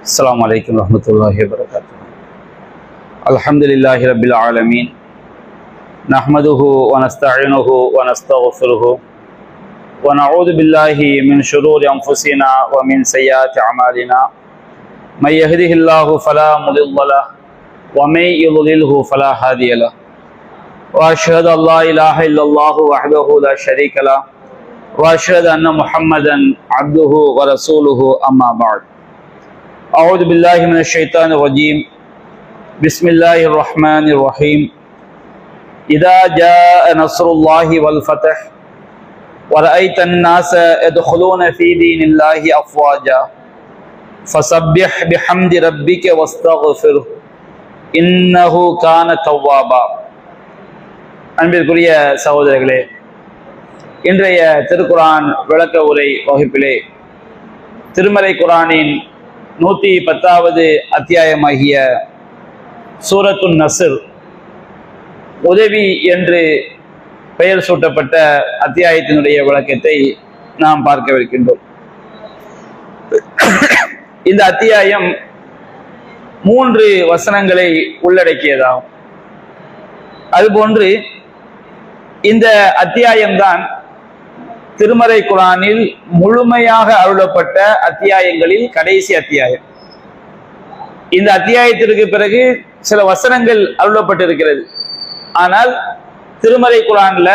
السلام عليكم ورحمة الله وبركاته. الحمد لله رب العالمين. نحمده ونستعينه ونستغفره ونعوذ بالله من شرور أنفسنا ومن سيئات أعمالنا. من يهده الله فلا مضل له ومن يضلله فلا هادي له. وأشهد أن لا إله إلا الله وحده لا شريك له. وأشهد أن محمدا عبده ورسوله أما بعد. أعوذ بالله من الشيطان الرجيم بسم الله الرحمن الرحيم إذا جاء نصر الله والفتح ورأيت الناس يدخلون في دين الله أفواجا فسبح بحمد ربك واستغفره إنه كان توابا அன்பிற்குரிய சகோதரர்களே இன்றைய திருக்குரான் விளக்க உரை வகுப்பிலே திருமறை குரானின் நூற்றி பத்தாவது அத்தியாயமாகிய சூரத்துன் நசிர் உதவி என்று பெயர் சூட்டப்பட்ட அத்தியாயத்தினுடைய விளக்கத்தை நாம் பார்க்கவிருக்கின்றோம். இந்த அத்தியாயம் மூன்று வசனங்களை உள்ளடக்கியதாகும். அதுபோன்று இந்த அத்தியாயம்தான் திருமறை குரானில் முழுமையாக அருளப்பட்ட அத்தியாயங்களில் கடைசி அத்தியாயம். இந்த அத்தியாயத்திற்கு பிறகு சில வசனங்கள் அருளப்பட்டிருக்கிறது. ஆனால் திருமறை குரான்ல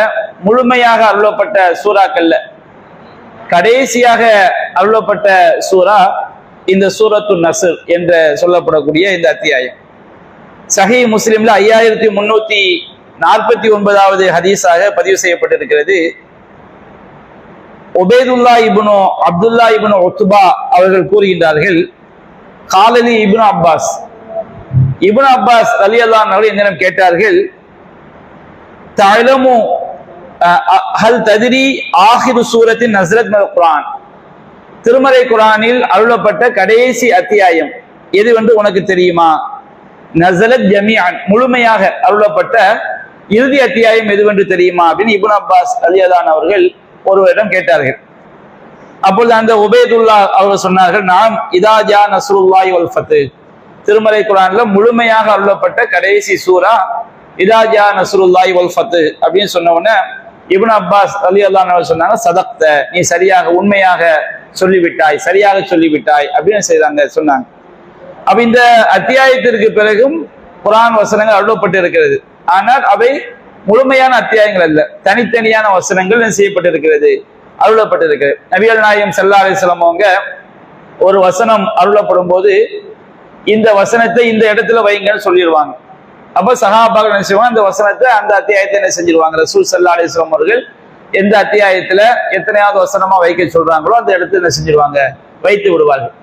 முழுமையாக அருளப்பட்ட சூறாக்கள்ல கடைசியாக அருளப்பட்ட சூறா இந்த சூரத்து நசர் என்ற சொல்லப்படக்கூடிய இந்த அத்தியாயம். சஹி முஸ்லிம்ல ஐயாயிரத்தி முன்னூத்தி நாற்பத்தி ஒன்பதாவது ஹதீஸாக பதிவு செய்யப்பட்டிருக்கிறது. ஒபேதுல்லா இபுனோ அப்துல்லா இபுனோ ஒத்துபா அவர்கள் கூறுகின்றார்கள் காலலி இபுன் அப்பாஸ். இபுன் அப்பாஸ் அலி அல்லான் அவர்கள் என்னிடம் கேட்டார்கள் தழமு ஹல் ததிரி ஆஹிரு சூரத்தின் நசரத் குரான் திருமறை குரானில் அருளப்பட்ட கடைசி அத்தியாயம் எது என்று உனக்கு தெரியுமா? நசரத் ஜமியான் முழுமையாக அருளப்பட்ட இறுதி அத்தியாயம் எதுவென்று தெரியுமா? அப்படின்னு இபுன் அப்பாஸ் அலியதான் அவர்கள் ஒருவரிடம் கேட்டார்கள். அப்பொழுது அந்த உபேதுல்லா அவர்கள் சொன்னார்கள் நாம் இதாஜா நஸ்ருல்லாய் வல்ஃபத்து திருமறை குரான்ல முழுமையாக அருளப்பட்ட கடைசி சூரா இதாஜா நஸ்ருல்லாய் வல்ஃபத்து அப்படின்னு சொன்ன உடனே இபுன் அப்பாஸ் அலி அல்லா அவர் சொன்னாங்க சதக்த நீ சரியாக உண்மையாக சொல்லிவிட்டாய் சரியாக சொல்லிவிட்டாய் அப்படின்னு செய்தாங்க சொன்னாங்க. அப்ப இந்த அத்தியாயத்திற்கு பிறகும் குரான் வசனங்கள் அருளப்பட்டு இருக்கிறது. ஆனால் அவை முழுமையான அத்தியாயங்கள் அல்ல. தனித்தனியான வசனங்கள் செய்யப்பட்டிருக்கிறது அருளப்பட்டிருக்கிறது. நவியல் நாயம் செல்லா அலிஸ்லாம் அவங்க ஒரு வசனம் அருளப்படும் போது இந்த வசனத்தை இந்த இடத்துல வைங்கன்னு சொல்லிடுவாங்க. அப்ப சகாபாக என்ன செய்வாங்க? அந்த வசனத்தை அந்த அத்தியாயத்தை என்ன செஞ்சிருவாங்க? ரசூல் சல்லா அலிஸ்லாம் அவர்கள் எந்த அத்தியாயத்துல எத்தனையாவது வசனமா வைக்க சொல்றாங்களோ அந்த இடத்துல என்ன செஞ்சிருவாங்க? வைத்து விடுவார்கள்.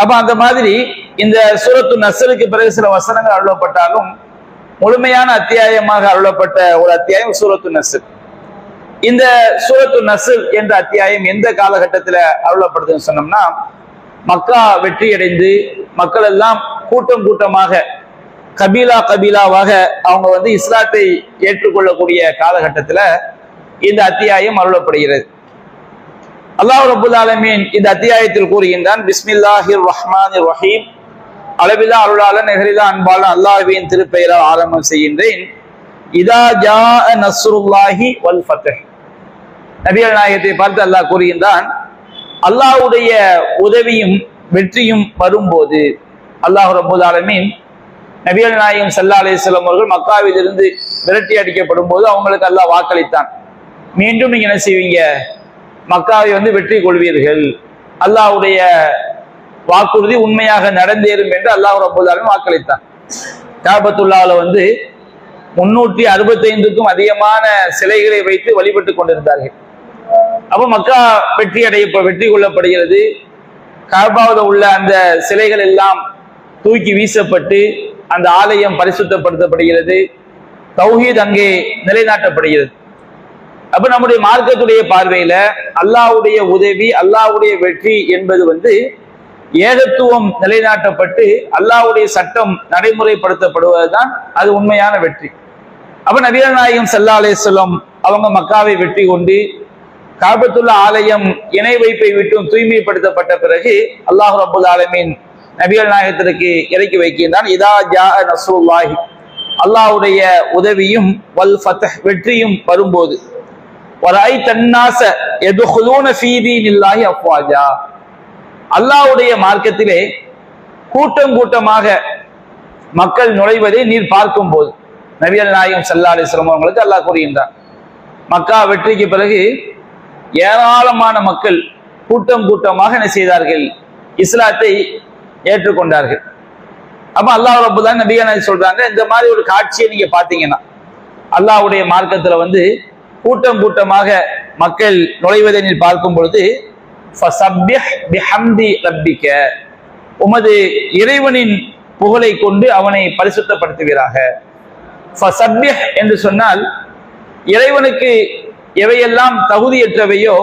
அப்ப அந்த மாதிரி இந்த சூரத்து நசருக்கு பிறகு சில வசனங்கள் அருளப்பட்டாலும் முழுமையான அத்தியாயமாக அருளப்பட்ட ஒரு அத்தியாயம் சூரத்து நசர் இந்த சூரத்து நசர் என்ற அத்தியாயம் எந்த காலகட்டத்தில் அருளப்படுதுன்னு சொன்னோம்னா மக்கா வெற்றி அடைந்து மக்கள் எல்லாம் கூட்டம் கூட்டமாக கபீலா கபீலாவாக அவங்க வந்து இஸ்லாத்தை ஏற்றுக்கொள்ளக்கூடிய காலகட்டத்தில் இந்த அத்தியாயம் அருளப்படுகிறது. அல்லாஹ் ரபுல் ஆலமீன் இந்த அத்தியாயத்தில் கூறுகின்றான் பிஸ்மில்லாஹிர் ரஹ்மான் ரஹீம். அளவிலா அருளாள நெகரிலா அன்பாள அல்லாஹுவின் திருப்பெயரால் ஆரம்பம் செய்கின்றேன். இதா ஜா நஸ்ருல்லாஹி வல் ஃபத்ஹ் நபிகள் நாயகத்தை பார்த்து அல்லாஹ் கூறுகின்றான் அல்லாஹ்வுடைய உதவியும் வெற்றியும் வரும்போது அல்லாஹ் ரபுல் ஆலமீன் நபிகள் நாயகம் சல்லா அலிஸ்லாம் அவர்கள் மக்காவிலிருந்து விரட்டி அடிக்கப்படும் போது அவங்களுக்கு அல்லாஹ் வாக்களித்தான். மீண்டும் நீங்க என்ன செய்வீங்க? மக்காவை வந்து வெற்றி கொள்வீர்கள். அல்லாஹ்வுடைய வாக்குறுதி உண்மையாக நடந்தேறும் என்று அல்லாஹ் ரபுல்லாலும் வாக்களித்தான். காபத்துல்லாவில் வந்து முன்னூற்றி அறுபத்தைந்துக்கும் அதிகமான சிலைகளை வைத்து வழிபட்டு கொண்டிருந்தார்கள். அப்போ மக்கா வெற்றி அடைய வெற்றி கொள்ளப்படுகிறது. காபாவில் உள்ள அந்த சிலைகள் எல்லாம் தூக்கி வீசப்பட்டு அந்த ஆலயம் பரிசுத்தப்படுத்தப்படுகிறது. தௌஹீத் அங்கே நிலைநாட்டப்படுகிறது. அப்ப நம்முடைய மார்க்கத்துடைய பார்வையில அல்லாவுடைய உதவி அல்லாவுடைய வெற்றி என்பது வந்து ஏகத்துவம் நிலைநாட்டப்பட்டு அல்லாவுடைய சட்டம் நடைமுறைப்படுத்தப்படுவதுதான் அது உண்மையான வெற்றி. அப்ப நபிகள் நாயகம் செல்லாலே அலிஸ்லம் அவங்க மக்காவை வெற்றி கொண்டு காபத்துள்ள ஆலயம் இணை வைப்பை விட்டும் தூய்மைப்படுத்தப்பட்ட பிறகு அல்லாஹ் ரபுல் ஆலமின் நபிகள் நாயகத்திற்கு இறக்கி வைக்கின்றான். இதா ஜா நசூல்லாஹி அல்லாஹ்வுடைய உதவியும் வல் ஃபத் வெற்றியும் வரும்போது. வராய் தன்னாச எது ஃபீதி நில்லாஹி அப்வாஜா அல்லாஹ்வுடைய மார்க்கத்திலே கூட்டம் கூட்டமாக மக்கள் நுழைவதை நீர் பார்க்கும் போது நவியல் நாயகம் சல்லா அலிஸ்லாம் அவங்களுக்கு அல்லாஹ் கூறுகின்றார் மக்கா வெற்றிக்கு பிறகு ஏராளமான மக்கள் கூட்டம் கூட்டமாக என்ன செய்தார்கள்? இஸ்லாத்தை ஏற்றுக்கொண்டார்கள். அப்ப அல்லாஹ் ரபுதான் நபிகள் சொல்றாங்க இந்த மாதிரி ஒரு காட்சியை நீங்க பாத்தீங்கன்னா அல்லாஹ்வுடைய மார்க்கத்துல வந்து கூட்டம் கூட்டமாக மக்கள் நுழைவதை நீர் பார்க்கும் பொழுது உமது இறைவனின் புகழை கொண்டு அவனை பரிசுத்தப்படுத்துவீராக. என்று சொன்னால் இறைவனுக்கு எவையெல்லாம் தகுதியற்றவையோ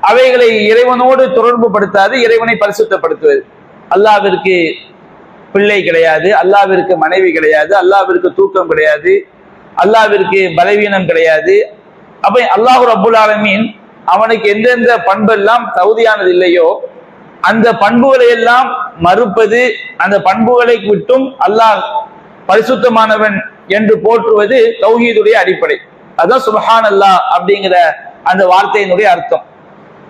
அவைகளை இறைவனோடு தொடர்பு படுத்தாது இறைவனை பரிசுத்தப்படுத்துவது. அல்லாவிற்கு பிள்ளை கிடையாது அல்லாவிற்கு மனைவி கிடையாது அல்லாவிற்கு தூக்கம் கிடையாது அல்லாவிற்கு பலவீனம் கிடையாது. அப்ப அல்லாஹு அபுல் ஆலமீன் அவனுக்கு எந்தெந்த பண்பெல்லாம் தகுதியானது இல்லையோ அந்த பண்புகளை எல்லாம் மறுப்பது அந்த பண்புகளை விட்டும் அல்லாஹ் பரிசுத்தமானவன் என்று போற்றுவது தௌஹீதுடைய அடிப்படை. அதான் சுபஹான் அல்லாஹ் அப்படிங்கிற அந்த வார்த்தையினுடைய அர்த்தம்.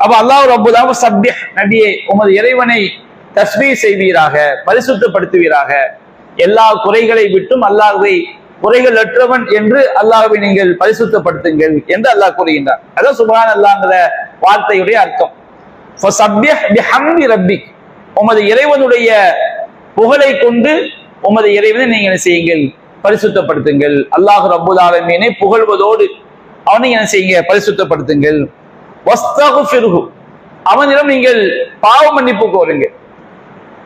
அப்ப அல்லாஹ் ரபுல்லாம சப்ய நபியை உமது இறைவனை தஸ்மீ செய்வீராக பரிசுத்தப்படுத்துவீராக. எல்லா குறைகளை விட்டும் அல்லாஹை குறைகள் அற்றவன் என்று அல்லாஹை நீங்கள் பரிசுத்தப்படுத்துங்கள் என்று அல்லாஹ் கூறுகின்றார் அதான் சுபஹான் அல்லாங்கிற வார்த்தையுடைய அர்த்தம். ஃபசப்பிஹ் உமது இறைவனுடைய புகழை கொண்டு உமது இறைவனை நீங்க என்ன செய்யுங்கள்? பரிசுத்தப்படுத்துங்கள். அல்லாஹ் ரப்புல் ஆலமீனை புகழ்வதோடு அவனை என்ன செய்யுங்க? பரிசுத்தப்படுத்துங்கள். வஸ்தகுஃபிர்ஹு அவனிடம் நீங்கள் பாவ மன்னிப்பு கோருங்க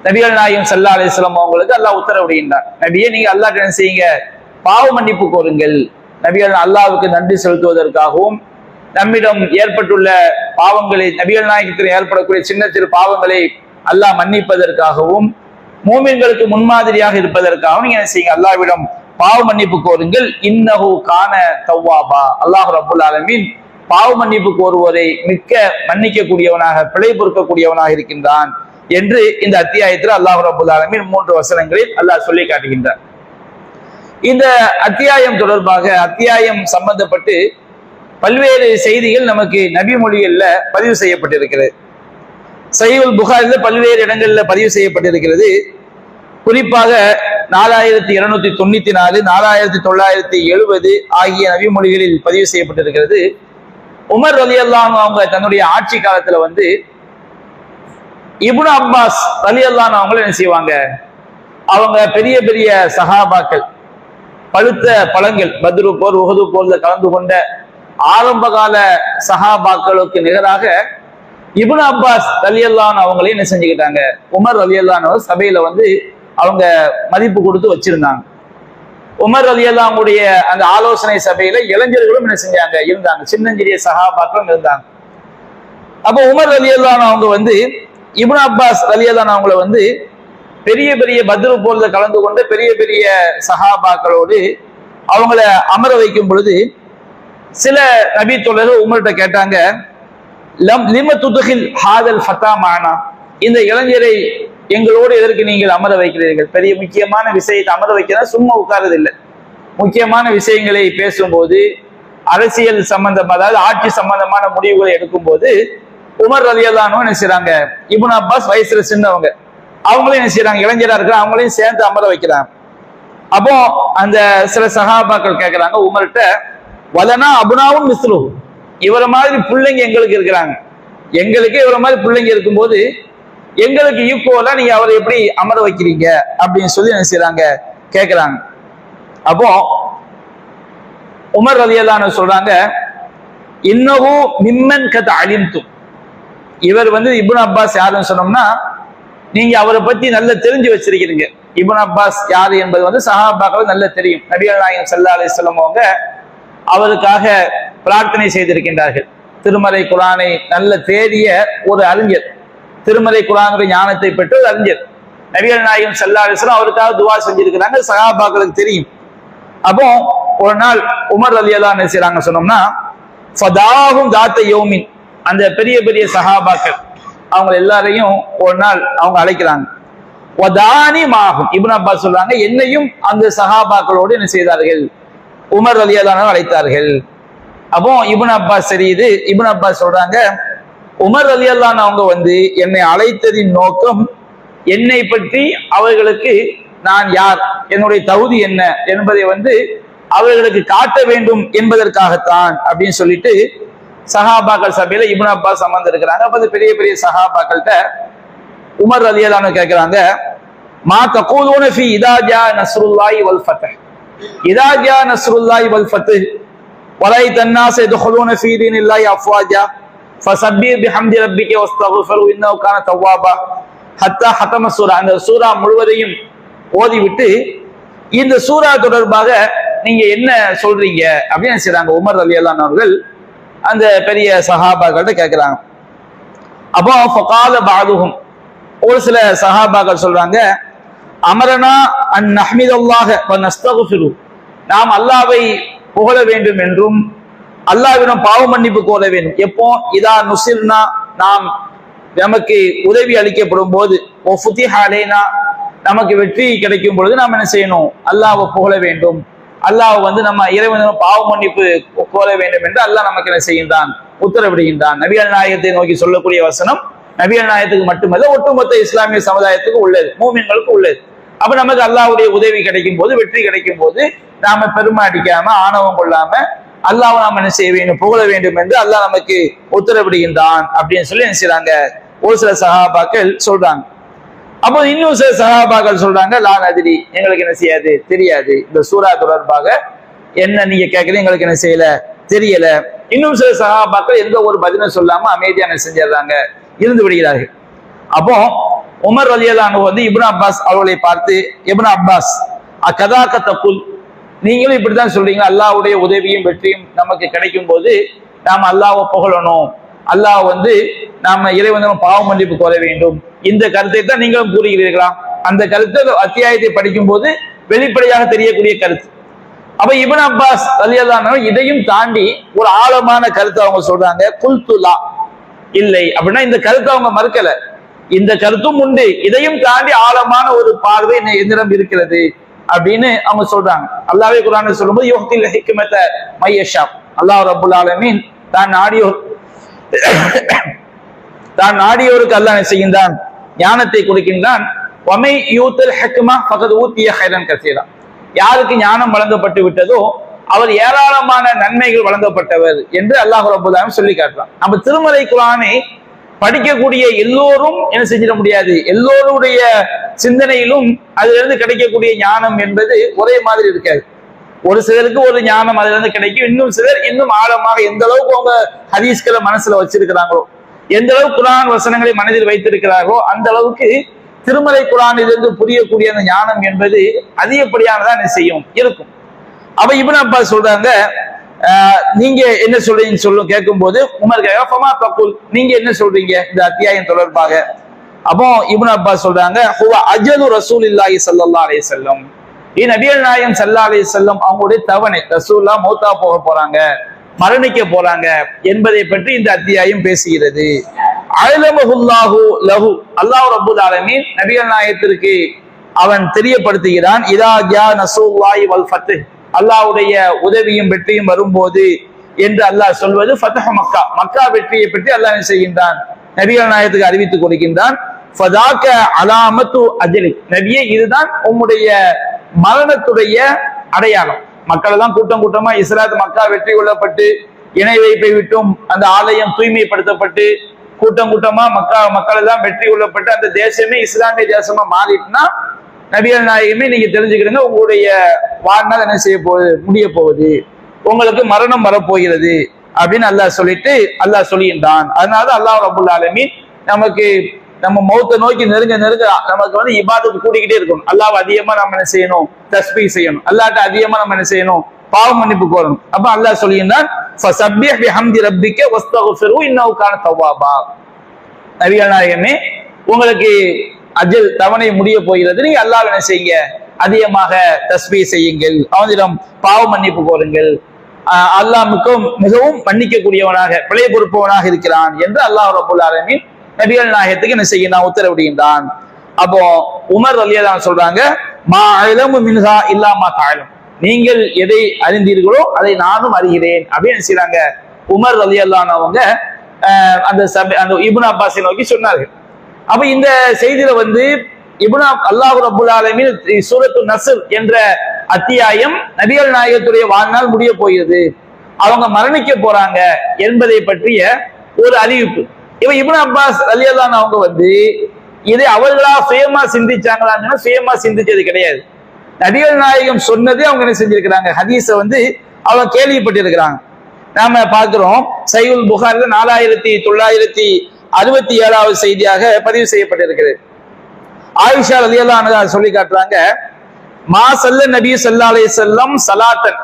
நபிகள் நாயகம் சல்லா அலிஸ்லாம் அவங்களுக்கு அல்லாஹ் உத்தரவிடுகின்றார் நபியே நீங்க அல்லாஹ் என்ன செய்யுங்க? பாவ மன்னிப்பு கோருங்கள். நபிகள் அல்லாவுக்கு நன்றி செலுத்துவதற்காகவும் நம்மிடம் ஏற்பட்டுள்ள பாவங்களை நபிகள் நாயகத்தில் ஏற்படக்கூடிய சின்ன சிறு பாவங்களை அல்லாஹ் மன்னிப்பதற்காகவும் மூமின்களுக்கு முன்மாதிரியாக இருப்பதற்காகவும் நீங்க என்ன செய்யுங்க? அல்லாவிடம் பாவ மன்னிப்பு கோருங்கள். இன்னஹு கான தவ்வாபா அல்லாஹ் ரபுல் ஆலமீன் பாவ மன்னிப்பு கோருவதை மிக்க மன்னிக்கக்கூடியவனாக பிழை பொறுக்கக்கூடியவனாக இருக்கின்றான் என்று இந்த அத்தியாயத்தில் அல்லாஹ் ரபுல் ஆலமீன் மூன்று வசனங்களில் அல்லாஹ் சொல்லி காட்டுகின்றார் இந்த அத்தியாயம் தொடர்பாக அத்தியாயம் சம்பந்தப்பட்டு பல்வேறு செய்திகள் நமக்கு நபி மொழிகள்ல பதிவு செய்யப்பட்டிருக்கிறது. சைவல் புகாரில் பல்வேறு இடங்களில் பதிவு செய்யப்பட்டிருக்கிறது. குறிப்பாக நாலாயிரத்தி இருநூத்தி தொண்ணூத்தி நாலு நாலாயிரத்தி தொள்ளாயிரத்தி எழுபது ஆகிய நபி மொழிகளில் பதிவு செய்யப்பட்டிருக்கிறது. உமர் அலி அல்லாம் அவங்க தன்னுடைய ஆட்சி காலத்துல வந்து இபுன் அப்பாஸ் அலி அல்லான் அவங்களும் என்ன செய்வாங்க? அவங்க பெரிய பெரிய சஹாபாக்கள் பழுத்த பழங்கள் பத்ரு போர் உகது போர்ல கலந்து கொண்ட ஆரம்ப கால சஹாபாக்களுக்கு நிகராக இபுன் அப்பாஸ் ரலியல்லான் அவங்களையும் என்ன செஞ்சுக்கிட்டாங்க? உமர் ரலியல்லான் சபையில வந்து அவங்க மதிப்பு கொடுத்து வச்சிருந்தாங்க. உமர் ரலியல்லாவுடைய அந்த ஆலோசனை சபையில இளைஞர்களும் என்ன செஞ்சாங்க? இருந்தாங்க. சின்னஞ்சிறிய சஹாபாக்களும் இருந்தாங்க. அப்போ உமர் ரலியல்லான் அவங்க வந்து இபுன் அப்பாஸ் ரலியல்லான் அவங்கள வந்து பெரிய பெரிய பத்ரு போல கலந்து கொண்ட பெரிய பெரிய சஹாபாக்களோடு அவங்கள அமர வைக்கும் பொழுது சில நபி தோழர்கள் உமர்கிட்ட கேட்டாங்க லம் லிம துதுகில் ஹாதல் ஃபத்தா மானா? இந்த இளைஞரை எங்களோடு எதற்கு நீங்கள் அமர வைக்கிறீர்கள்? பெரிய முக்கியமான விஷயத்தை அமர வைக்கிறதா? சும்மா உட்காரதில்லை இல்லை முக்கியமான விஷயங்களை பேசும்போது அரசியல் சம்பந்தம் அதாவது ஆட்சி சம்பந்தமான முடிவுகளை எடுக்கும்போது உமர் ரலியல்லானோ நினைச்சாங்க இபுன் அப்பாஸ் வயசுல சின்னவங்க. அவங்களையும் என்ன செய்றாங்க? இளைஞரா இருக்கிற அவங்களையும் சேர்ந்து அமர வைக்கிறாங்க. அப்போ அந்த சில சகாபாக்கள் கேட்கிறாங்க உமர்கிட்ட வலனா அபுனாவும் மிஸ்லு இவர மாதிரி பிள்ளைங்க எங்களுக்கு இருக்கிறாங்க. எங்களுக்கு இவர மாதிரி பிள்ளைங்க இருக்கும்போது எங்களுக்கு ஈக்குவலா நீங்க அவரை எப்படி அமர வைக்கிறீங்க? அப்படின்னு சொல்லி என்ன செய்யறாங்க கேட்கிறாங்க அப்போ உமர் ரலியல்லான்னு சொல்றாங்க இன்னவும் மிம்மன் கத் அழிந்தும் இவர் வந்து இபுன் அப்பாஸ் யாருன்னு சொன்னோம்னா நீங்க அவரை பத்தி நல்லா தெரிஞ்சு வச்சிருக்கிறீங்க. இபன் அப்பாஸ் யாரு என்பது வந்து சஹாபாக்கள் நல்லா தெரியும். நபிகள் நாயகம் சல்லா அலி அவங்க அவருக்காக பிரார்த்தனை செய்திருக்கின்றார்கள். திருமலை குரானை நல்ல தேடிய ஒரு அறிஞர். திருமலை குரானுடைய ஞானத்தை பெற்ற ஒரு அறிஞர். நபிகள் நாயகம் சல்லா அலிஸ்லாம் அவருக்காக துவா செஞ்சிருக்கிறாங்க. சகாபாக்களுக்கு தெரியும். அப்போ ஒரு நாள் உமர் அலி அல்லா என்ன செய்யறாங்க சொன்னோம்னா ஃபதாகும் தாத்த யோமின். அந்த பெரிய பெரிய சஹாபாக்கள் அவங்க எல்லாரையும் ஒரு நாள் அவங்க அழைக்கிறாங்க. ஒதானி மாகும். இப்னு அப்பா சொல்றாங்க என்னையும் அந்த சஹாபாக்களோடு என்ன செய்தார்கள்? உமர் அலியலான அழைத்தார்கள். அப்போ இபுன் அப்பாஸ் தெரியுது இபுன் அப்பாஸ் சொல்றாங்க உமர் அலியல்லான் அவங்க வந்து என்னை அழைத்ததின் நோக்கம் என்னை பற்றி அவர்களுக்கு நான் யார் என்னுடைய தகுதி என்ன என்பதை வந்து அவர்களுக்கு காட்ட வேண்டும் என்பதற்காகத்தான் அப்படின்னு சொல்லிட்டு சஹாபாக்கள் சபையில இபுன் அப்பாஸ் அமர்ந்து இருக்கிறாங்க அப்ப பெரிய பெரிய சஹாபாக்கள்கிட்ட உமர் ரலியலானு கேட்கிறாங்க மா தகூலூன ஃபி இதாஜா நஸ்ருல்லாஹி வல் ஃபத்ஹ் இதாஜா நஸ்ருல்லாஹி வல் ஃபத்ஹ் வலைத் அன்னாஸ் யதுகுலூன ஃபீ தீனில்லாஹி அஃப்வாஜா. ஃபசப்பி பிஹம்தி ரப்பிக வஸ்தக்ஃபிரு இன்னஹு கான தவ்வாபா ஹத்தா ஹதம சூரா. அந்த சூரா முழுவதையும் ஓதி விட்டு இந்த சூரா தொடர்பாக நீங்க என்ன சொல்றீங்க? அப்படின்னு செய்றாங்க உமர் ரலியல்லானு அவர்கள். அந்த பெரிய சஹாபாக்கள்ட்ட கேட்கிறாங்க அப்போ ஃபகால பாதுகும் ஒரு சில சஹாபாக்கள் சொல்றாங்க அமரனா அன் நஹ்மிதல்லாக நஸ்தகுஃபிரு நாம் அல்லாவை புகழ வேண்டும் என்றும் அல்லாவிடம் பாவ மன்னிப்பு கோர வேண்டும். எப்போ? இதா நுசிர்னா. நாம் நமக்கு உதவி அளிக்கப்படும் போது ஓ ஃபுத்திஹாலேனா நமக்கு வெற்றி கிடைக்கும் பொழுது நாம் என்ன செய்யணும்? அல்லாவை புகழ வேண்டும். அல்லாஹ் வந்து நம்ம இறைவனிடம் பாவ மன்னிப்பு கோர வேண்டும் என்று அல்லாஹ் நமக்கு என்ன செய்கின்றான்? உத்தரவிடுகின்றான். நபிகள் நாயகத்தை நோக்கி சொல்லக்கூடிய வசனம் நபிகள் நாயகத்துக்கு மட்டுமல்ல ஒட்டுமொத்த இஸ்லாமிய சமுதாயத்துக்கு உள்ளது மூமின்களுக்கு உள்ளது. அப்ப நமக்கு அல்லாஹ்வுடைய உதவி கிடைக்கும் போது வெற்றி கிடைக்கும் போது நாம பெருமை அடிக்காம ஆணவம் கொள்ளாம அல்லாஹ் நாம் என்ன செய்ய வேண்டும் புகழ வேண்டும் என்று அல்லாஹ் நமக்கு உத்தரவிடுகின்றான் அப்படின்னு சொல்லி என்ன செய்யறாங்க ஒரு சில சகாபாக்கள் சொல்றாங்க. அப்போ இன்னும் சில சகாபாக்கள் சொல்றாங்க லா நதிரி எங்களுக்கு என்ன செய்யாது? தெரியாது. இந்த சூரா தொடர்பாக என்ன நீங்க கேட்கறது எங்களுக்கு என்ன செய்யல? தெரியல. இன்னும் சில சகாபாக்கள் எந்த ஒரு பதிலும் சொல்லாம அமைதியா என்ன செஞ்சிடறாங்க இருந்து விடுகிறார்கள். அப்போ உமர் அலியலானு வந்து இப்னு அப்பாஸ் அவர்களை பார்த்து இப்னு அப்பாஸ் அக்கதாக்க தப்புல் நீங்களும் இப்படித்தான் சொல்றீங்க. அல்லாவுடைய உதவியும் வெற்றியும் நமக்கு கிடைக்கும் போது நாம் அல்லாவை புகழணும். அல்லாஹ் வந்து நாம இறைவன் பாவ மன்னிப்பு கோர வேண்டும். இந்த கருத்தை தான் நீங்களும் கூறுகிறீர்களா? அந்த கருத்தை அத்தியாயத்தை படிக்கும் போது வெளிப்படையாக தெரியக்கூடிய கருத்து. அப்ப இப்னு அப்பாஸ் அலியல்லான இதையும் தாண்டி ஒரு ஆழமான கருத்தை அவங்க சொல்றாங்க. குல்துலா இல்லை. அப்படின்னா இந்த கருத்தை அவங்க மறுக்கல. இந்த கருத்தும் உண்டு. இதையும் தாண்டி ஆழமான ஒரு பார்வை என்ன- இருக்கிறது அப்படின்னு அவங்க சொல்றாங்க. அல்லாவே குரான் சொல்லும்போது யோகத்தில் ஹிக்மத்த மையஷா. அல்லாஹ் ரபுல் ஆலமீன் தான் நாடியோர் தான் நாடியோருக்கு அல்லாஹ் என்ன செய்கின்றான்? ஞானத்தை கொடுக்கின்றான். ஒமை யூத்தல் ஹெக்மா பகது ஊத்திய ஹைரன் கசீரா. யாருக்கு ஞானம் வழங்கப்பட்டு விட்டதோ அவர் ஏராளமான நன்மைகள் வழங்கப்பட்டவர் என்று அல்லாஹ் ரபுல் சொல்லி காட்டுறான். நம்ம திருமலை குரானை படிக்கக்கூடிய எல்லோரும் என்ன செஞ்சிட முடியாது. எல்லோருடைய சிந்தனையிலும் அதுல இருந்து கிடைக்கக்கூடிய ஞானம் என்பது ஒரே மாதிரி இருக்காது. ஒரு சிலருக்கு ஒரு ஞானம் அதுல இருந்து கிடைக்கும். இன்னும் சிலர் இன்னும் ஆழமாக எந்த அளவுக்கு அவங்க ஹதீஸ்களை மனசுல வச்சிருக்கிறாங்களோ எந்த அளவுக்கு குரான் வசனங்களை மனதில் வைத்திருக்கிறார்களோ அந்த அளவுக்கு திருமலை குரானிலிருந்து புரியக்கூடிய அந்த ஞானம் என்பது அதிகப்படியானதான் என்ன செய்யும்? இருக்கும். அப்ப இப்னு அப்பா சொல்றாங்க நீங்க என்ன சொல்றீங்கன்னு சொல்லும் கேட்கும்போது உமர் கேஃபமா "ஃபமா நீங்க என்ன சொல்றீங்க? இந்த அத்தியாயம் தொடர்பாக. அப்போ இப்னு அப்பா சொல்றாங்க அஜது அஜலு ரசூலில்லாஹி சல்லா அலே செல்லம் இ நபியல் நாயம் சல்லா அலே செல்லம் அவங்களுடைய தவணை ரசூல்லா மௌத்தா போக போறாங்க. மரணிக்க போறாங்க என்பதை பற்றி இந்த அத்தியாயம் பேசுகிறது. அழலமஹுல்லாஹு லஹு. அல்லாஹ் ரபுல் ஆலமின் நபிகள் நாயகத்திற்கு அவன் தெரியப்படுத்துகிறான் இதா ஜா நசூல்லாய் வல் ஃபத்து. அல்லாஹ்வுடைய உதவியும் வெற்றியும் வரும்போது என்று அல்லாஹ் சொல்வது ஃபத்ஹ் மக்கா. மக்கா வெற்றியை பற்றி அல்லாஹ் என்ன செய்கின்றான்? நபிகள் நாயகத்துக்கு அறிவித்துக் கொடுக்கின்றான் ஃபதாக்க அலாமத்து அஜலி நபியே இதுதான் உம்முடைய மரணத்துடைய அடையாளம். மக்கள் தான் கூட்டம் கூட்டமா இஸ்ராத் மக்கா வெற்றி கொள்ளப்பட்டு இணை வைப்பை விட்டும் அந்த ஆலயம் தூய்மைப்படுத்தப்பட்டு கூட்டம் கூட்டமா மக்கா மக்கள் எல்லாம் வெற்றி கொள்ளப்பட்டு அந்த தேசமே இஸ்லாமிய தேசமா மாறிட்டுனா நபியல் நாயகமே நீங்க தெரிஞ்சுக்கிடுங்க உங்களுடைய வாழ்நாள் என்ன செய்ய போகுது முடிய போகுது உங்களுக்கு மரணம் வரப்போகிறது அப்படின்னு அல்லாஹ் சொல்லிட்டு அல்லாஹ் சொல்லியிருந்தான். அதனால அல்லாஹ் ரபுல் ஆலமீன் நமக்கு நம்ம மௌத்த நோக்கி நெருங்க நெருங்க நமக்கு வந்து இபாதத்து கூடிக்கிட்டே இருக்கணும். அல்லாஹ் அதிகமா நம்ம என்ன செய்யணும்? தஸ்பி செய்யணும். அல்லாட்ட அதிகமா நம்ம என்ன செய்யணும்? பாவ மன்னிப்பு கோரணும். அப்ப அல்லாஹ் சொல்லியிருந்தான் ஃபசப்பிஹ் நாயகமே உங்களுக்கு அஜல் தவணை முடிய போகிறது. நீங்க அல்லாஹ் என்ன செய்யுங்க? அதிகமாக தஸ்பீ செய்யுங்கள். அவனிடம் பாவ மன்னிப்பு கோருங்கள். அல்லாஹ் மிகவும் மிகவும் மன்னிக்கக்கூடியவனாக பிழை பொறுப்பவனாக இருக்கிறான் என்று அல்லாஹ் ரபுல் ஆலமின் நபிகள் நாயகத்துக்கு என்ன செய்யணும் உத்தரவிடுகின்றான். அப்போ உமர் அலியதான் சொல்றாங்க மா அழமு மின்ஹா இல்லாமா தாழம் நீங்கள் எதை அறிந்தீர்களோ அதை நானும் அறிகிறேன். அப்படின்னு என்ன செய்றாங்க? உமர் அலி அவங்க அந்த சபை அந்த இபுன் அப்பாஸை நோக்கி சொன்னார்கள். அப்ப இந்த செய்தியில வந்து இபுனா அல்லாஹ் ரபுல் ஆலமீன் சூரத்து நசர் என்ற அத்தியாயம் நபிகள் நாயகத்துடைய வாழ்நாள் முடிய போகிறது. அவங்க மரணிக்க போறாங்க என்பதை பற்றிய ஒரு அறிவிப்பு. இப்ப இப்னு அப்பாஸ் அலியல்லான் அவங்க வந்து இதை அவர்களா சுயமா சிந்திச்சாங்களான்னு சுயமா சிந்திச்சது கிடையாது. நபிகள் நாயகம் சொன்னது அவங்க என்ன செஞ்சிருக்கிறாங்க? ஹதீஸை வந்து அவங்க கேள்விப்பட்டிருக்கிறாங்க. நாம பார்க்கிறோம் சைவுல் புகார்ல நாலாயிரத்தி தொள்ளாயிரத்தி அறுபத்தி ஏழாவது செய்தியாக பதிவு செய்யப்பட்டிருக்கிறது. ஆயிஷா ரலியல்லாஹு சொல்லி காட்டுறாங்க மா சல்ல நபி செல்லாலே செல்லம் சலாத்தன்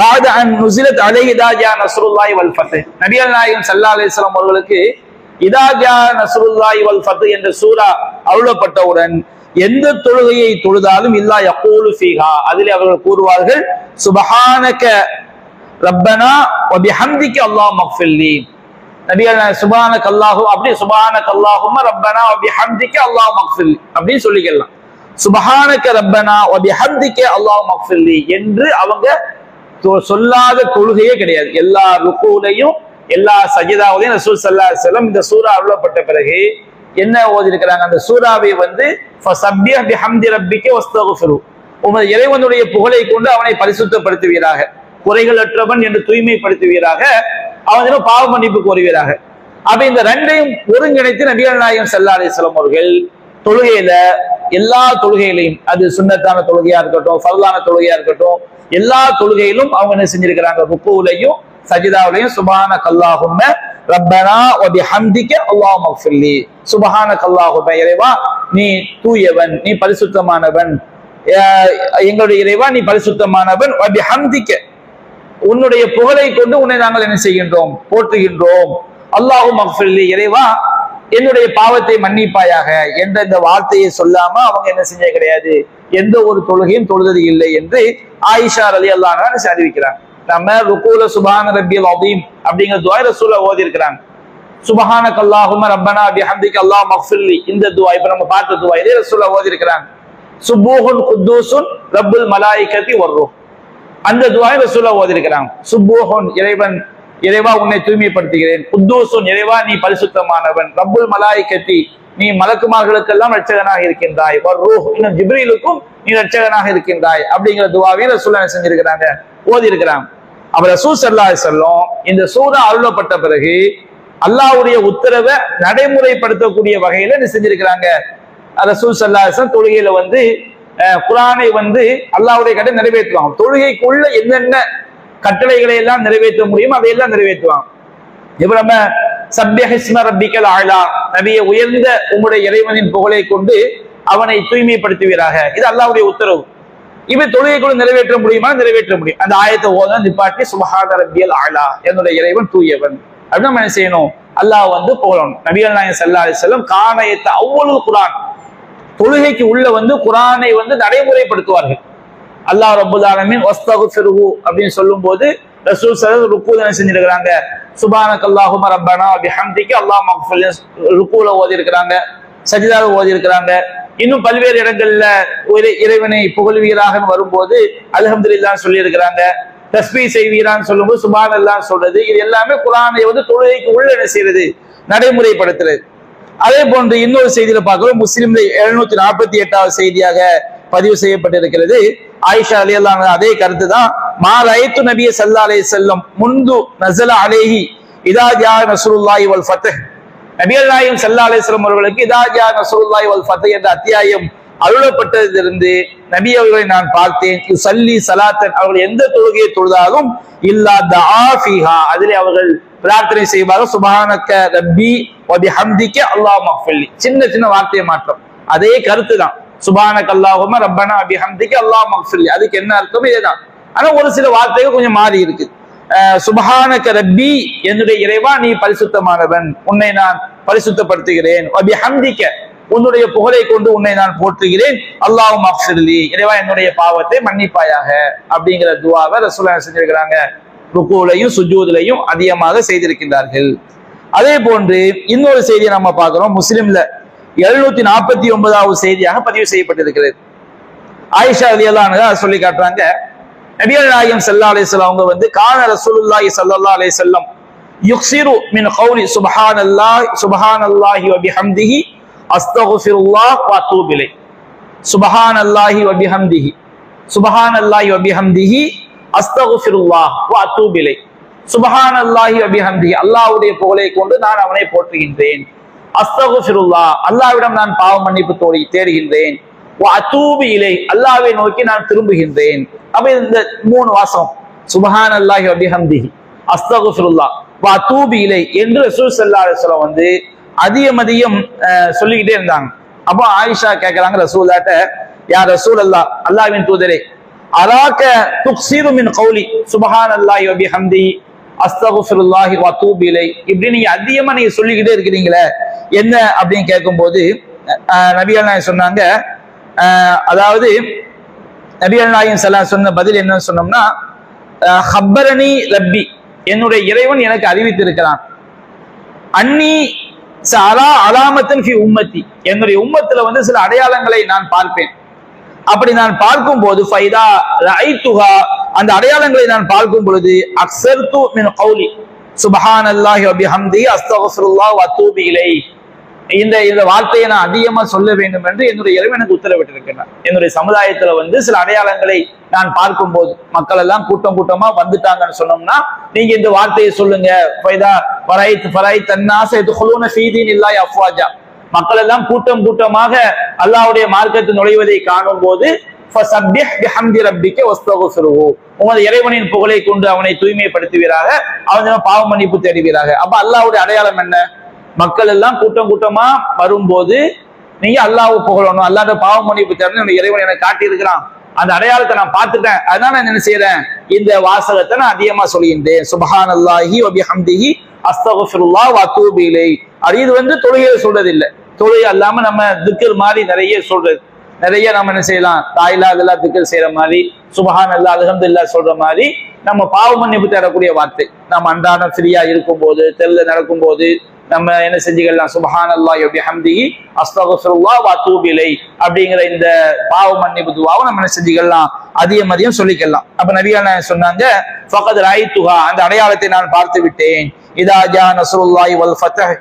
பாத அன் நுசிலத் அலைஹி இதா ஜா நஸ்ருல்லாஹி வல் ஃபத் நாயகம் ஸல்லல்லாஹு அலைஹி வஸல்லம் அவர்களுக்கு இதாஜா நசருல்லாய் வல் ஃபத்து என்ற சூரா அருளப்பட்டவுடன் எந்த தொழுகையை தொழுதாலும் இல்லா எப்போது ஃபீஹா அதில் அவர்கள் கூறுவார்கள் சுபஹானக ரப்பனா வ ஹந்திக்கு அல்லாஹ் மக்ஃபில்லி நபிகள் சுபான கல்லாஹு அப்படி சுபான அல்லாஹும்ம ரப்பனா வ பிஹம்திக அல்லாஹ் மக்ஃபில்லி அப்படின்னு சொல்லிக்கலாம். சுபஹானக ரப்பனா வ பிஹம்திக அல்லாஹ் மக்ஃபில்லி என்று அவங்க சொல்லாத தொழுகையே கிடையாது. எல்லா ருக்கூலையும் எல்லா சஜிதாவிலையும் ரசூல் சல்லா செல்லம் இந்த சூரா அருளப்பட்ட பிறகு என்ன ஓதிருக்கிறாங்க அந்த சூறாவை வந்து உமது இறைவனுடைய புகழை கொண்டு அவனை பரிசுத்தப்படுத்துவீராக. குறைகளற்றவன் என்று தூய்மைப்படுத்துவீராக. அவனிடம் பாவ மன்னிப்பு கோருவீராக. அப்ப இந்த ரெண்டையும் ஒருங்கிணைத்து நபிகள் நாயகம் ஸல்லல்லாஹு அலைஹி அவர்கள் தொழுகையில எல்லா தொழுகையிலையும் அது சுன்னத்தான தொழுகையா இருக்கட்டும் ஃபர்லான தொழுகையா இருக்கட்டும் எல்லா தொழுகையிலும் அவங்க என்ன செஞ்சிருக்கிறாங்க? ருக்குவுலையும் சஜிதாவிலையும் சுபான கல்லாகும் ரப்பனா ஒபி ஹம்திக்க அல்லாஹ் மக்ஃபில்லி சுபஹான கல்லாஹும்ம இறைவா நீ தூயவன் நீ பரிசுத்தமானவன் எங்களுடைய இறைவா நீ பரிசுத்தமானவன் வ ஹம்திக்க உன்னுடைய புகழை கொண்டு உன்னை நாங்கள் என்ன செய்கின்றோம் போற்றுகின்றோம் அல்லாஹு மக்ஃபில்லி இறைவா என்னுடைய பாவத்தை மன்னிப்பாயாக என்ற இந்த வார்த்தையை சொல்லாம அவங்க என்ன செஞ்ச கிடையாது எந்த ஒரு தொழுகையும் தொழுதது இல்லை என்று ஆயிஷா அலி அல்லாஹ் அறிவிக்கிறாங்க நம்ம ருக்கூல சுபான ரபியல் அதீம் அப்படிங்கிற துவாய் ரசூல ஓதி இருக்கிறாங்க சுபஹான கல்லாஹும ரப்பனா பிஹம்திக்கு அல்லாஹ் மக்ஃபில்லி இந்த துவா இப்ப நம்ம பார்த்த துவா இதே ரசூல ஓதி இருக்கிறாங்க சுபூஹுன் குத்தூசுன் ரப்புல் மலாய்கத்தி வர்றோம் அந்த துவாய் ரசூல ஓதி இருக்கிறாங்க சுப்போஹன் இறைவன் இறைவா உன்னை தூய்மைப்படுத்துகிறேன். குத்தூசுன் இறைவா நீ பரிசுத்தமானவன். ரப்புல் மலாய்கத்தி நீ மலக்குமார்களுக்கெல்லாம் ரட்சகனாக இருக்கின்றாய். ரூஹ். இன்னும் ஜிப்ரீலுக்கும் நீ ரட்சகனாக இருக்கின்றாய். அப்படிங்கிற துவாவே ரசூலா செஞ்சிருக்கிறாங்க? ஓதி இருக்கிறாங்க அப்ப ரசூல் சல்லா இந்த சூரா அருளப்பட்ட பிறகு அல்லாஹ்வுடைய உத்தரவை நடைமுறைப்படுத்தக்கூடிய வகையில என்ன செஞ்சிருக்கிறாங்க? ரசூல் சல்லாஹம் தொழுகையில வந்து குரானை வந்து அல்லாவுடைய கட்டளை நிறைவேற்றுவாங்க தொழுகைக்குள்ள என்னென்ன கட்டளைகளை எல்லாம் நிறைவேற்ற முடியுமோ அதையெல்லாம் நிறைவேற்றுவாங்க இப்ப நம்ம சப்யஹிஸ்ம ரப்பிக்கல் ஆழா நபிய உயர்ந்த உங்களுடைய இறைவனின் புகழை கொண்டு அவனை தூய்மைப்படுத்துவீராக. இது அல்லாவுடைய உத்தரவு. இப்ப தொழுகைக்குள்ள நிறைவேற்ற முடியுமா? நிறைவேற்ற முடியும். அந்த ஆயத்தை ஓத நிப்பாட்டி சுபஹான ரப்பியல் ஆளா என்னுடைய இறைவன் தூயவன். அப்படின்னு நம்ம என்ன செய்யணும்? அல்லாஹ் வந்து புகழணும். நபிகள் நாயன் ஸல்லல்லாஹு செல்லும் காணயத்தை அவ்வளவு குரான். தொழுகைக்கு உள்ள வந்து குரானை வந்து நடைமுறைப்படுத்துவார்கள். அல்லாஹ் ரப்புல் வஸ்தகு சிறுகு அப்படின்னு சொல்லும் போது ரசூல் ஸல்லல்லாஹு ருக்கு செஞ்சிருக்கிறாங்க? சுபானக் அல்லாஹும்ம ரப்பனா ஹம்திக்கு அல்லாஹ் மக்ஃபில் ருக்குல ஓதி இருக்கிறாங்க சஜிதால ஓதி இருக்கிறாங்க இன்னும் பல்வேறு இடங்கள்ல ஒரு இறைவனை புகழ்வீராக வரும்போது அல்ஹம்துலில்லாஹ் சொல்லி இருக்கிறாங்க தஸ்பீ செய்வீரான்னு சொல்லும்போது சுபான் எல்லாம் சொல்றது. இது எல்லாமே குரானை வந்து தொழுகைக்கு உள்ள என்ன செய்யறது? நடைமுறைப்படுத்துறது. அதே போன்று இன்னொரு செய்தியில பார்க்கிறோம். முஸ்லிம்ல எழுநூத்தி நாற்பத்தி எட்டாவது செய்தியாக பதிவு செய்யப்பட்டிருக்கிறது. ஆயிஷா அலி அதே கருத்து தான். மா ரயத்து நபிய சல்லா அலே செல்லம் முந்து நசல அலேஹி இதா ஜா நசுருல்லாஹி வல் ஃபத்தஹ். நபிகள் நாயகம் சல்லா அவர்களுக்கு இதா நசூல்லாய் வல் ஃபத்தை என்ற அத்தியாயம் அருளப்பட்டதிலிருந்து நபி அவர்களை நான் பார்த்தேன். சல்லி சலாத்தன் அவர்கள் எந்த தொழுகையை தொழுதாலும் இல்லா ஆஃபிஹா அதிலே அவர்கள் பிரார்த்தனை செய்வார்கள். சுபானக்க ரப்பி வ ஹம்திக்க அல்லாஹ் மஃபல்லி சின்ன சின்ன வார்த்தையை மாற்றம். அதே கருத்து தான். சுபானக் அல்லாஹும ரப்பனா பிஹம்திக அல்லாஹ் மஃபல்லி அதுக்கு என்ன அர்த்தம்? இதேதான். ஆனா ஒரு சில வார்த்தைகள் கொஞ்சம் மாறி இருக்கு. சுபஹானக ரப்பி என்னுடைய இறைவா நீ பரிசுத்தமானவன். உன்னை நான் பரிசுத்தப்படுத்துகிறேன். உன்னுடைய புகழை கொண்டு உன்னை நான் போற்றுகிறேன். அல்லாஹ் மக்ஃபில்லி இறைவா என்னுடைய பாவத்தை மன்னிப்பாயாக. அப்படிங்கிற துவாவை ரசூலா செஞ்சிருக்கிறாங்க. ருக்குலையும் சுஜூதுலையும் அதிகமாக செய்திருக்கின்றார்கள். அதே போன்று இன்னொரு செய்தியை நம்ம பார்க்கிறோம். முஸ்லிம்ல எழுநூத்தி நாற்பத்தி ஒன்பதாவது செய்தியாக பதிவு செய்யப்பட்டிருக்கிறது. ஆயிஷா அலி அல்லான்னு சொல்லி காட்டுறாங்க நபிகள் நாயகம் சல்லா அலிஸ்லாம் அவங்க வந்து கான ரசூலுல்லாஹி சல்லா அலைஹி செல்லம் யுக்ஸிரு மின் சுபஹான் அல்லாஹ் சுபஹான் அல்லாஹி பிஹம்திஹி அஸ்தக்ஃபிருல்லாஹ் வ அத்தூபு இலை சுப்ஹானல்லாஹி வ சுபஹான் அல்லாஹி வ பிஹம்திஹி அஸ்தக்ஃபிருல்லாஹ் வா தூபிலை சுபஹான் அல்லாஹி வபி ஹம்திஹி அல்லாஹ்வுடைய புகழை கொண்டு நான் அவனை போற்றுகின்றேன். அஸ்தகுஃபிருல்லா அல்லாவிடம் நான் பாவ மன்னிப்பு தோழி தேடுகின்றேன். அத்தூபி இலை அல்லாவை நோக்கி நான் திரும்புகின்றேன். அப்ப இந்த மூணு வாசம் சுபஹான் அல்லாஹி அபிஹம்திஹி வா அத்தூபி இலை என்று ரசூல் சல்லா அலுவலம் வந்து அதிகம் அதிகம் சொல்லிக்கிட்டே இருந்தாங்க. அப்போ ஆயிஷா கேட்கறாங்க ரசூல்லாட்ட யார் ரசூல் அல்லா அல்லாவின் தூதரே அராக்க துக்சீரு மின் கௌலி சுபஹான் அல்லாஹி அபிஹம்திஹி வா தூபி இலை இப்படி நீங்க அதிகமா நீங்க சொல்லிக்கிட்டே இருக்கிறீங்களே என்ன அப்படின்னு கேட்கும்போது நபிகள் நாயகம் சொன்னாங்க அதாவது நபிகள் நாயகம் ஸல்லல்லாஹு சொன்ன பதில் என்னன்னு சொன்னோம்னா ஹப்பரணி ரப்பி. என்னுடைய இறைவன் எனக்கு அறிவித்திருக்கிறான். அன்னி சாரா அலாமத்தன் ஃபி உம்மத்தி. என்னுடைய உம்மத்துல வந்து சில அடையாளங்களை நான் பார்ப்பேன். அப்படி நான் பார்க்கும் போது ஃபைதா ரஐத்துஹா. அந்த அடையாளங்களை நான் பார்க்கும் பொழுது அக்ஸர்து மின் கௌலி. சுபஹான் அல்லாஹி பிஹம்திஹி அஸ்தக்ஃபிருல்லாஹ் வ அத்தூபு இலை இந்த இந்த வார்த்தையை நான் அதிகமா சொல்ல வேண்டும் என்று என்னுடைய இறைவன் எனக்கு உத்தரவிட்டிருக்கிறார். என்னுடைய சமுதாயத்துல வந்து சில அடையாளங்களை நான் பார்க்கும்போது மக்கள் எல்லாம் கூட்டம் கூட்டமா வந்துட்டாங்கன்னு சொன்னோம்னா நீங்க இந்த வார்த்தையை சொல்லுங்க. ஃபைதா ஃபரைத் ஃபரைத் மக்கள் எல்லாம் கூட்டம் கூட்டமாக அல்லாஹ்வுடைய மார்க்கத்தில் நுழைவதை காணும் போது உமது இறைவனின் புகழை கொண்டு அவனை தூய்மைப்படுத்துவீராக. அவன் பாவ மன்னிப்பு தேடுவீராக. அப்ப அல்லாவுடைய அடையாளம் என்ன? மக்கள் எல்லாம் கூட்டம் கூட்டமா வரும்போது நீங்க அல்லாஹ்வை புகழணும் அல்லாத பாவ மன்னிப்பு தேடணும் என்னுடைய இறைவன் எனக்கு காட்டியிருக்கிறான். அந்த அடையாளத்தை நான் பார்த்துட்டேன். அதனால நான் என்ன செய்யறேன் இந்த வாசகத்தை நான் அதிகமா சொல்கின்றேன். சுபஹான் அல்லாஹி வபிஹம்திஹி ஹம்திஹி அஸ்தகுல்லா அத்தூபு அது இது வந்து தொழுகையை சொல்றது இல்லை தொழுகை அல்லாம நம்ம திக்கர் மாதிரி நிறைய சொல்றது. நிறைய நம்ம என்ன செய்யலாம்? தாயிலா அதெல்லாம் திக்கர் செய்யற மாதிரி சுபஹான் அல்லா இல்லா சொல்ற மாதிரி நம்ம பாவ மன்னிப்பு தரக்கூடிய வார்த்தை. நம்ம அன்றாடம் ஃப்ரீயா இருக்கும்போது தெருல நடக்கும்போது நம்ம என்ன செஞ்சுக்கலாம்? சுபஹான் அல்லா யோபி ஹம்தி அஸ்தகுல்லா வா தூபிலை அப்படிங்கிற இந்த பாவ மன்னிப்பு துவாவை நம்ம என்ன செஞ்சுக்கலாம்? அதிகம் மதியம் சொல்லிக்கலாம். அப்ப நபியான சொன்னாங்க? ஃபகத் ராய் துஹா அந்த அடையாளத்தை நான் பார்த்து விட்டேன். இதாஜா நசுல்லாய் வல் ஃபத்தஹ்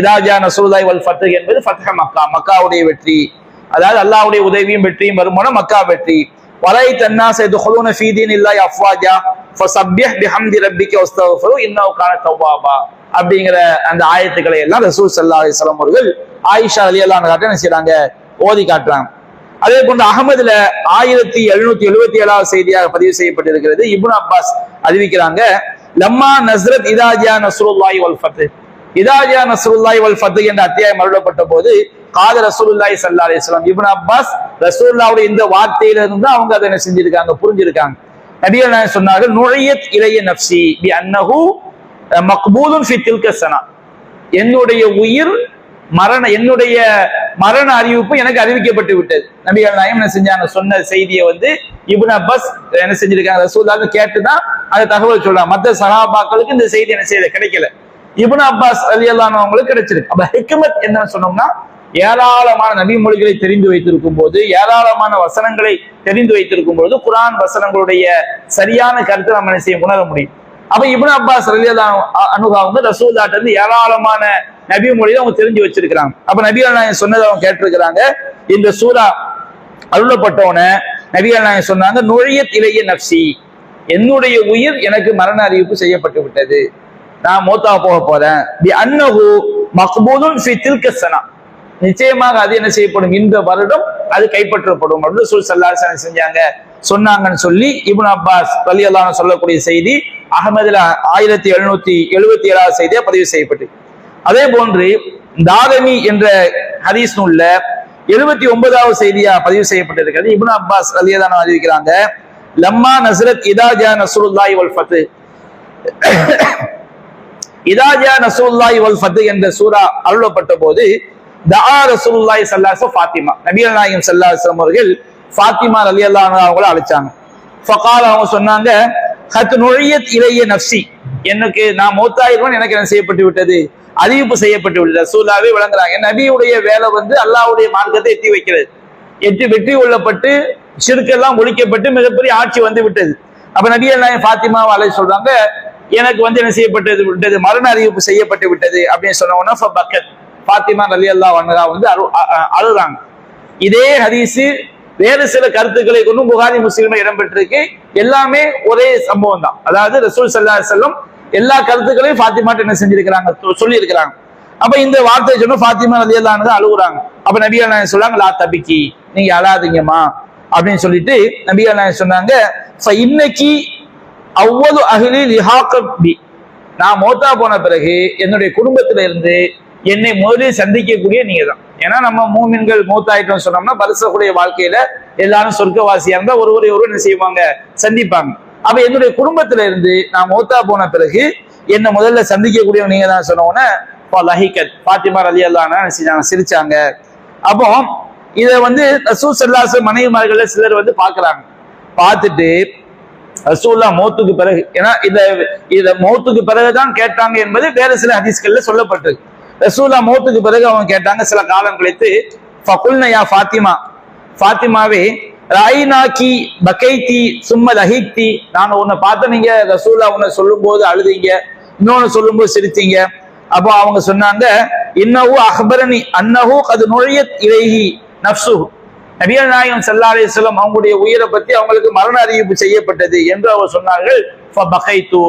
இதாஜா நசுல்லாய் வல் ஃபத்தஹ் என்பது ஃபத்தஹ மக்கா மக்காவுடைய வெற்றி. அதாவது அல்லாவுடைய உதவியும் வெற்றியும் வருமானம் மக்கா வெற்றி. வலை தன்னா செய்து ஹொலூன ஃபீதீன் இல்லாய் அஃப்வாஜா ஃபசப்யஹ் பிஹம்தி ரப்பிக்கு வஸ்தகுஃபரு இன்னவு கான அப்படிங்கிற அந்த ஆயத்துக்களை எல்லாம் ரசூல் சல்லா அலிஸ்லாம் அவர்கள் ஆயிஷா ரலியல்லாஹு அன்ஹா என்ன செய்றாங்க? ஓதி காட்டுறாங்க. அதே போன்று அகமதுல ஆயிரத்தி எழுநூத்தி எழுபத்தி ஏழாவது செய்தியாக பதிவு செய்யப்பட்டிருக்கிறது. இபுன் அப்பாஸ் அறிவிக்கிறாங்க லம்மா நஸ்ரத் இதாஜியா நஸ்ருல்லாஹி வல் ஃபத்து இதாஜியா நஸ்ருல்லாஹி வல் ஃபத்து என்ற அத்தியாயம் அருளப்பட்ட போது காத ரசூலுல்லாய் சல்லா அலைஹி வஸல்லம். அப்பாஸ் ரசூல்லாவுடைய இந்த வார்த்தையில இருந்து அவங்க அதை என்ன செஞ்சிருக்காங்க? புரிஞ்சிருக்காங்க. நபிகள் சொன்னார்கள்? நுழையத் இளைய நப்சி பி அன்னஹு மக்பூலும் சனா. என்னுடைய உயிர் மரண என்னுடைய மரண அறிவிப்பு எனக்கு அறிவிக்கப்பட்டு விட்டது. நபிகள் நாயம் என்ன செஞ்சாங்க? சொன்ன செய்தியை வந்து இப்னு அப்பாஸ் என்ன செஞ்சிருக்காங்க? ரசூலுல்லாஹ் கேட்டுதான் அந்த தகவல் சொல்றாங்க. மற்ற சகாபாக்களுக்கு இந்த செய்தி என்ன செய்யல? கிடைக்கல. இப்னு அப்பாஸ் அலியல்லானவங்களுக்கு கிடைச்சிருக்கு. அப்ப ஹெக்மத் என்னன்னு சொன்னோம்னா ஏராளமான நபி மொழிகளை தெரிந்து வைத்திருக்கும் போது ஏராளமான வசனங்களை தெரிந்து வைத்திருக்கும் பொழுது குரான் வசனங்களுடைய சரியான கருத்தை நம்ம என்ன செய்ய உணர முடியும். அப்ப இப்னு அப்பாஸ் ரலியல்லாஹு அனுகா வந்து ரசூல்லாட்ட இருந்து ஏராளமான நபி மொழியை அவங்க தெரிஞ்சு வச்சிருக்கிறாங்க. அப்ப நபிகள் நாயகம் சொன்னதை அவங்க கேட்டிருக்கிறாங்க. இந்த சூரா அருளப்பட்டவன நபிகள் நாயகம் சொன்னாங்க? நுழைய இளைய நப்சி என்னுடைய உயிர் எனக்கு மரண அறிவிப்பு செய்யப்பட்டு விட்டது. நான் மோத்தா போக போறேன். தி அன்னஹு மக்பூதுன் ஃபி தில்க நிச்சயமாக அது என்ன செய்யப்படும்? இந்த வருடம் அது கைப்பற்றப்படும். அப்படின்னு சொல்லி சல்லாசனை செஞ்சாங்க. சொன்னாங்கன்னு சொல்லி இபுன் அப்பாஸ் ரலியல்லாஹு சொல்லக்கூடிய செய்தி அகமதுல ஆயிரத்தி எழுநூத்தி எழுபத்தி ஏழாவது செய்தியா பதிவு செய்யப்பட்டு. அதே போன்று தாதமி என்ற ஹதீஸ் நூல்ல எழுபத்தி ஒன்பதாவது செய்தியா பதிவு செய்யப்பட்டிருக்கிறது. இபுன் அப்பாஸ் ரலியல்லாஹு அறிவிக்கிறாங்க லம்மா நசரத் இதாஜா நஸ்ருல்லாஹி வல் ஃபத்து இதாஜா நசூல்லாய் வல் என்ற சூரா அருளப்பட்ட போது தஆ ரசூலுல்லாஹி ஸல்லல்லாஹு அலைஹி ஃபாத்திமா. நபிகள் நாயகம் ஸல்லல்லாஹு அலைஹி வஸல்லம் அவர்கள் ஃபாத்திமா அலி அல்லாஹ் அவங்கள அழைச்சாங்க. ஃபகால் அவங்க சொன்னாங்க ஹத் நுழையத் இலைய நஃப்சி. எனக்கு நான் மூத்தாயிருவன் எனக்கு என்ன செய்யப்பட்டு விட்டது? அறிவிப்பு செய்யப்பட்டு விட்டது. ரசூலாவே விளங்குறாங்க. நபியுடைய வேலை வந்து அல்லாவுடைய மார்க்கத்தை எத்தி வைக்கிறது. எட்டி வெற்றி கொள்ளப்பட்டு சிறுக்கெல்லாம் ஒழிக்கப்பட்டு மிகப்பெரிய ஆட்சி வந்து விட்டது. அப்ப நபி அல்லாஹ் ஃபாத்திமாவை அலை சொல்றாங்க எனக்கு வந்து என்ன செய்யப்பட்டது விட்டது? மரண அறிவிப்பு செய்யப்பட்டு விட்டது. அப்படின்னு சொன்ன உடனே பக்கத் ஃபாத்திமா நலி அல்லா வந்து அழுறாங்க. இதே ஹதீஸ் வேறு சில கருத்துக்களை கொண்டும் புகாரி முஸ்லீம்ல இடம்பெற்றிருக்கு. எல்லாமே ஒரே சம்பவம் தான் அதாவது ரசூல் சல்லா செல்லம் எல்லா கருத்துக்களையும் ஃபாத்திமாட்ட என்ன செஞ்சிருக்கிறாங்க? சொல்லி இருக்கிறாங்க அப்ப இந்த வார்த்தையை சொன்ன ஃபாத்திமா ரலி அல்லான்னு அழுகுறாங்க. அப்ப நபி அல்லா சொல்றாங்க? லா தபிக்கி. நீங்க அழாதீங்கம்மா. அப்படின்னு சொல்லிட்டு நபி அல்லா சொன்னாங்க? இன்னைக்கு அவ்வளவு அகிலி லிஹாக்கி பி. நான் மோத்தா போன பிறகு என்னுடைய குடும்பத்தில இருந்து என்னை முதலில் சந்திக்கக்கூடிய நீங்க தான் ஏன்னா நம்ம மூமின்கள் மூத்தாயிட்டோம் சொன்னோம்னா பரிசக்கூடிய வாழ்க்கையில எல்லாரும் சொர்க்கவாசியா இருந்தா ஒருவரை ஒருவர் என்ன செய்வாங்க? சந்திப்பாங்க. அப்ப என்னுடைய குடும்பத்துல இருந்து நான் மோத்தா போன பிறகு என்னை முதல்ல சந்திக்கக்கூடிய நீங்க தான் சொன்னோன்னே லஹிகத் பாத்திமா ரலி செஞ்சாங்க? சிரிச்சாங்க. அப்போ இத வந்து ரசூல் செல்லாச மனைவிமார்கள்ல சிலர் வந்து பாக்குறாங்க பார்த்துட்டு ரசூல்லா மௌத்துக்கு பிறகு ஏன்னா இத இத மௌத்துக்கு பிறகுதான் கேட்டாங்க என்பது வேற சில ஹதீஸ்கள்ல சொல்லப்பட்டிருக்கு. ரசூல்லா மௌத்துக்கு பிறகு அவங்க கேட்டாங்க சில காலம் கழித்து ஃபகுல்னயா ஃபாத்திமா? ஃபாத்திமாவே ராயினாக்கி பகைத்தி சும்ம லஹிக்தி நான் உன்னை பார்த்து நீங்க ரசூல்லா உன்னை சொல்லும் போது அழுதீங்க இன்னொன்னு சொல்லும்போது சிரித்தீங்க. அப்போ அவங்க சொன்னாங்க இன்னஹு அஹ்பரணி அன்னஹு அது நுழையத் இலைஹி நப்சு நபியல் நாயகம் சல்லா அலிஸ்லாம் அவங்களுடைய உயிரை பத்தி அவங்களுக்கு மரண அறிவிப்பு செய்யப்பட்டது என்று அவர் சொன்னார்கள்.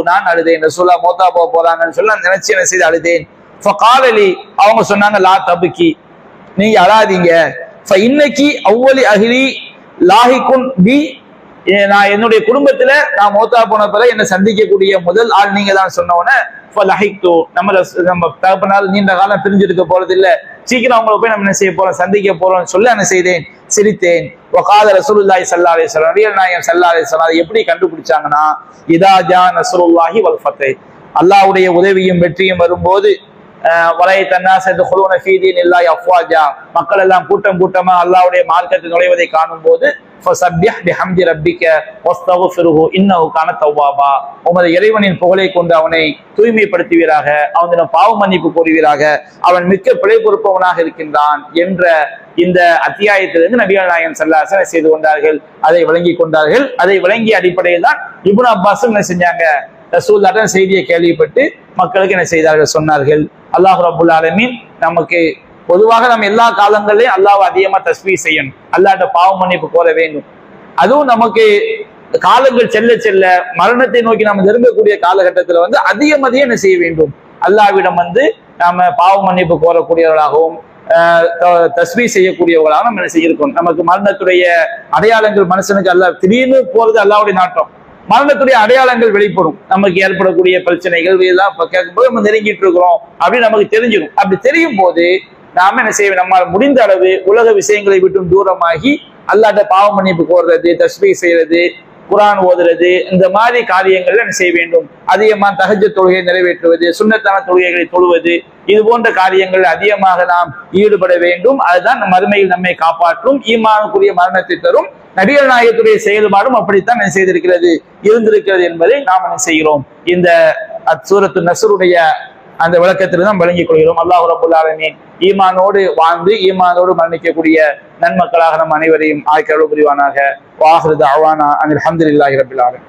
நான் அழுதேன் ரசூலா மோத்தா போக போறாங்கன்னு சொல்லி நான் நினைச்சு என்ன செய்து அழுதேன். ஃபகாலலி அவங்க சொன்னாங்க லா தபுக்கி நீங்க அழாதீங்க. ஃப இன்னைக்கு அவ்வளி அகிலி லாஹிக்குன் பி நான் என்னுடைய குடும்பத்துல நான் மோத்தா போன பிறகு என்னை சந்திக்கக்கூடிய முதல் ஆள் நீங்க தான் சொன்ன உடனே நம்ம நம்ம தகப்பனால் நீண்ட காலம் பிரிஞ்சிருக்க போறது இல்ல சீக்கிரம் அவங்கள போய் நம்ம என்ன செய்ய போறோம் சந்திக்க போறோம்னு சொல்லி என்ன செய்தேன்? சிரித்தேன். ஒகாத ரசூலுல்லாஹி ஸல்லல்லாஹு அலைஹி வஸல்லம் நபிகள் நாயகம் ஸல்லல்லாஹு அலைஹி அதை எப்படி கண்டுபிடிச்சாங்கன்னா இதா ஜா நஸ்ருல்லாஹி வல்ஃபத்தை அல்லாவுடைய உதவியும் வெற்றியும் வரும்போது அஹ், தன்னா சேர்ந்து குழுவன ஃபீதீன் இல்லாஹி அஃப்வாஜா. மக்கள் எல்லாம் கூட்டம் கூட்டமா அல்லாவுடைய மார்க்கத்தில் நுழைவதை காணும் போது உமது இறைவனின் புகழை கொண்டு அவனை தூய்மைப்படுத்துவீராக அவனிடம் பாவ மன்னிப்பு கோருவீராக அவன் மிக்க பிழை பொறுப்பவனாக இருக்கின்றான் என்ற இந்த அத்தியாயத்திலிருந்து நபிகள் நாயகன் சல்லாசனை செய்து கொண்டார்கள். அதை விளங்கி கொண்டார்கள். அதை விளங்கிய அடிப்படையில் தான் இபுன் அப்பாஸும் என்ன செஞ்சாங்க? ரசூல்லாட்ட செய்தியை கேள்விப்பட்டு மக்களுக்கு என்ன செய்தார்கள்? சொன்னார்கள். அல்லாஹ் ரபுல் ஆலமீன் நமக்கு பொதுவாக நம்ம எல்லா காலங்களிலையும் அல்லாஹ் அதிகமா தஸ்பீ செய்யணும். அல்லாட்ட பாவ மன்னிப்பு கோர வேண்டும். அதுவும் நமக்கு காலங்கள் செல்ல செல்ல மரணத்தை நோக்கி நாம் நெருங்கக்கூடிய காலகட்டத்துல வந்து அதிகம் அதிகம் என்ன செய்ய வேண்டும்? அல்லாஹ்விடம் வந்து நாம பாவ மன்னிப்பு கோரக்கூடியவர்களாகவும் ஆஹ் த- செய்யக்கூடியவர்களாக நம்ம என்ன செய்யிருக்கோம் நமக்கு மரணத்துடைய அடையாளங்கள் மனுஷனுக்கு அல்ல திடீர்னு போறது அல்லாவுடைய நாட்டம். மரணத்துடைய அடையாளங்கள் வெளிப்படும். நமக்கு ஏற்படக்கூடிய பிரச்சனைகள் இதெல்லாம் கேட்கும்போது நம்ம நெருங்கிட்டு இருக்கிறோம் அப்படின்னு நமக்கு தெரிஞ்சிடும். அப்படி தெரியும் போது நாம என்ன செய்வோம் நம்மால் முடிந்த அளவு உலக விஷயங்களை விட்டும் தூரமாகி அல்லாட்ட பாவ மன்னிப்பு கோர்றது தஸ்பீ செய்யறது குரான் ஓதுறது இந்த மாதிரி காரியங்கள்ல என்ன செய்ய வேண்டும்? அதிகமாக தகஜ தொழுகை நிறைவேற்றுவது சுண்ணத்தான தொழுகைகளை தொழுவது இது போன்ற காரியங்கள் அதிகமாக நாம் ஈடுபட வேண்டும். அதுதான் மறுமையில் நம்மை காப்பாற்றும் ஈமானுக்குரிய மரணத்தை தரும் நடிகர் நாயகத்துடைய செயல்பாடும் அப்படித்தான் என்ன செய்திருக்கிறது? இருந்திருக்கிறது என்பதை நாம் என்ன செய்கிறோம்? இந்த அச்சூரத்து நசருடைய அந்த விளக்கத்தில் தான் வழங்கிக் கொள்கிறோம். அல்லாஹ் ரபுல் ஈமானோடு வாழ்ந்து ஈமானோடு மரணிக்கக்கூடிய நன்மக்களாக நம் அனைவரையும் ஆய்க்கருள் புரிவானாக. வாஹிருது அவானா அனில் அஹமதுல்லாஹி ரபுல்லாலும்